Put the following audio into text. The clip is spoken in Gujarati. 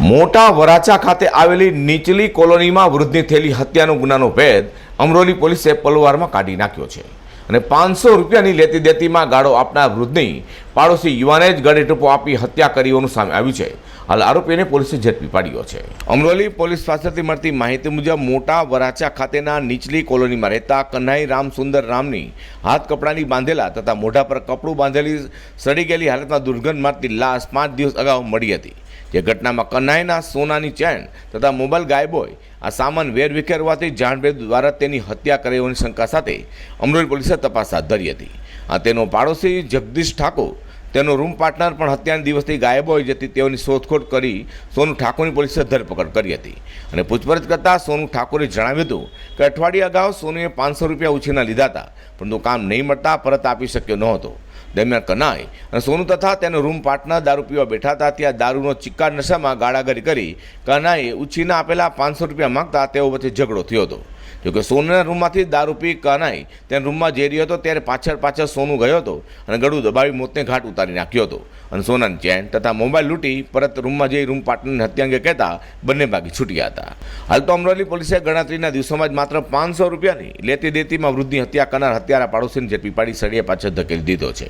મોટા વરાછા ખાતે આવેલી નીચલી કોલોનીમાં વૃદ્ધની થયેલી હત્યાનો ગુનાનો ભેદ અમરોલી પોલીસે પલવારમાં કાઢી નાખ્યો છે. અને પાંચસો રૂપિયાની લેતી દેતીમાં ગાળો આપનાર વૃદ્ધની પાડોશી યુવાને જ ગળે ટૂંપો આપી હત્યા કરી હોવાનું સામે આવ્યું છે. હાલ આરોપીને પોલીસે ઝડપી પાડ્યો છે. અમરોલી પોલીસ પાસેથી મળતી માહિતી મુજબ મોટા વરાછા ખાતેના નીચલી કોલોનીમાં રહેતા કન્હાઈ રામ સુંદર રામની હાથ કપડાની બાંધેલા તથા મોઢા પર કપડું બાંધેલી સડી ગયેલી હાલતમાં દુર્ગંધ મારતી લાશ પાંચ દિવસ અગાઉ મળી હતી. જે ઘટનામાં કન્હાઈના સોનાની ચેન તથા મોબાઈલ ગાયબ હોય, આ સામાન વેરવિખેર હોવાથી જાણભેદ દ્વારા તેની હત્યા કરી હોવાની શંકા સાથે અમરોલી પોલીસે તપાસ હાથ ધરી હતી. આ તેનો પાડોશી જગદીશ ઠાકોર, તેનો રૂમ પાર્ટનર પણ હત્યાના દિવસથી ગાયબ હોય, જેથી તેઓની શોધખોળ કરી સોનુ ઠાકોરની પોલીસે ધરપકડ કરી હતી. અને પૂછપરછ કરતાં સોનુ ઠાકોરે જણાવ્યું હતું કે અઠવાડિયા અગાઉ સોનુએ પાંચસો રૂપિયા ઉછીના લીધા હતા, પરંતુ કામ નહીં મળતા પરત આપી શક્યો નહોતો. દરમિયાન કનાઈ અને સોનુ તથા તેનો રૂમ પાર્ટનર દારૂ પીવા બેઠા હતા. ત્યાં દારૂનો ચિક્કાર નશામાં ગાળાગારી કરી કનાઈએ ઉછીના આપેલા પાંચસો રૂપિયા માંગતા તેઓ વચ્ચે ઝઘડો થયો હતો. જોકે સોનુના રૂમમાંથી દારૂ પી કનાઈ તેના રૂમમાં જઈ રહ્યો હતો ત્યારે પાછળ પાછળ સોનું ગયો હતો અને ગળું દબાવી મોતને ઘાટ ઉતારી નાખ્યો હતો. અને સોનાની ચેન તથા મોબાઈલ લૂંટી પરત રૂમમાં જઈ રૂમ પાર્ટનરની હત્યા અંગે કહેતા બંને ભાગી છૂટ્યા હતા. હાલ તો અમરેલી પોલીસે ગણતરીના દિવસોમાં જ માત્ર પાંચસો રૂપિયાની લેતી દેતીમાં વૃદ્ધની હત્યા કરનાર હત્યારા પાડોશીને ઝડપી પાડી સળિયા પાછળ ધકેલી દીધો છે.